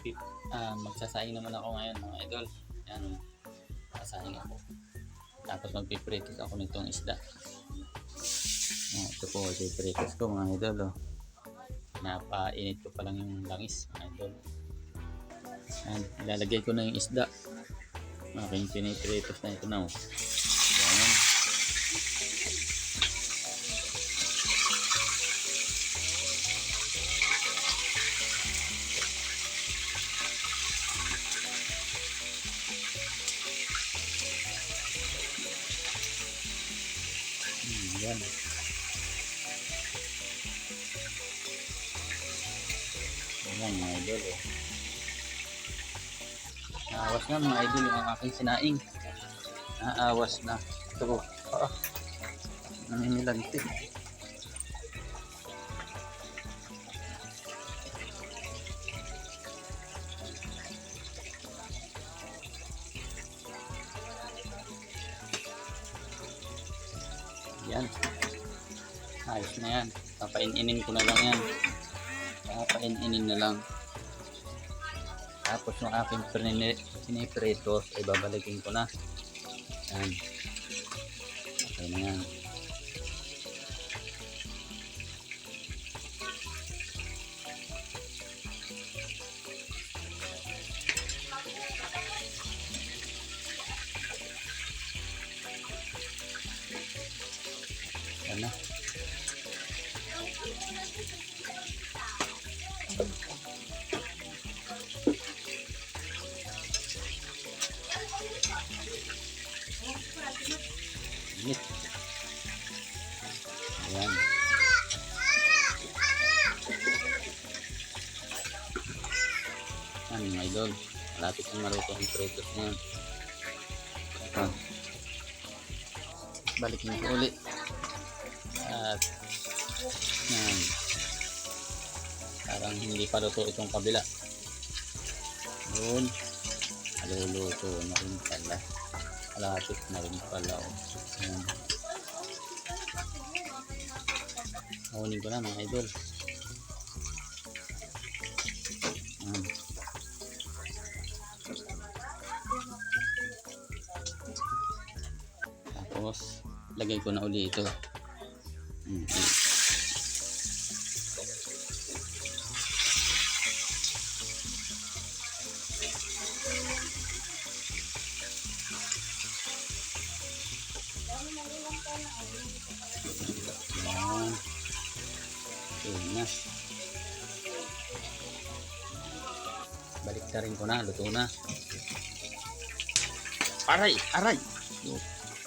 magpip, ah, magsasaing naman ako ngayon mga idol. Yan, sasaing ako. Tapos magpipritos ako nitong isda. Ah, ito po, pipritos ko mga idol. Oh. Napainit ko pa lang yung langis mga idol. Yan, ilalagay ko na yung isda. Aking pinipritos na ito na. Oh. Hmm, yan. Ayan mga idol oh. Naawas na mga idol yung aking sinaing. Naawas na. Ito po. Ah. Naninilante. Yan. Ayos na yan. Papain-inin ko na lang yan. Papain-inin na lang. Tapos yung aking pinine- pinipretos ay babalikin ko na. Yan. Okay na yan. Na. Init. Ayan. Yan mga idol. Malapit ang maluto ang pretos na yan. Balik mo ulit. Yan. Parang hindi pa luto itong kabila. Yun. Maluluto na rin pala. Malapit na rin pala. Oh. Yan. Ko na mga idol. Tapos, lagay ko na uli ito. Mm. Okay na. Balik na rin ko na. Luto na. Aray! Aray!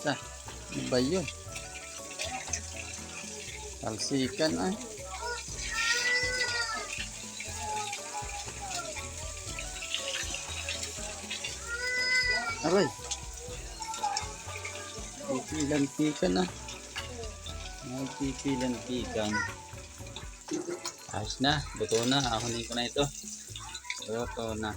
Sa, ano ba yun? Talsikan ay. Aray! Pipilantikan na. Magpipilantikan. Ayos na. Luto na. Ahonin ko na ito. Luto na.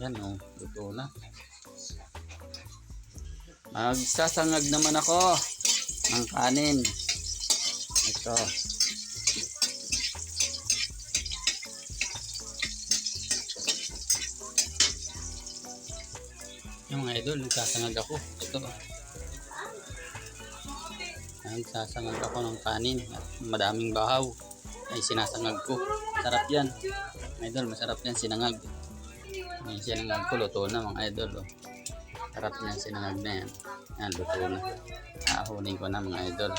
Yan o, luto na. Magsasangag naman ako ng kanin. Ito. Yung mga idol, nagsasangag ako. Ito. Nagsasangag ako ng kanin at madaming bahaw ay sinasangag ko. Sarap yan. Mga idol, masarap yan sinangag. Yung sinangag ko, luto na mga idol. Oh. Sarap niyan sinangag na yan. Yan, luto na. Ahunin ko na mga idol.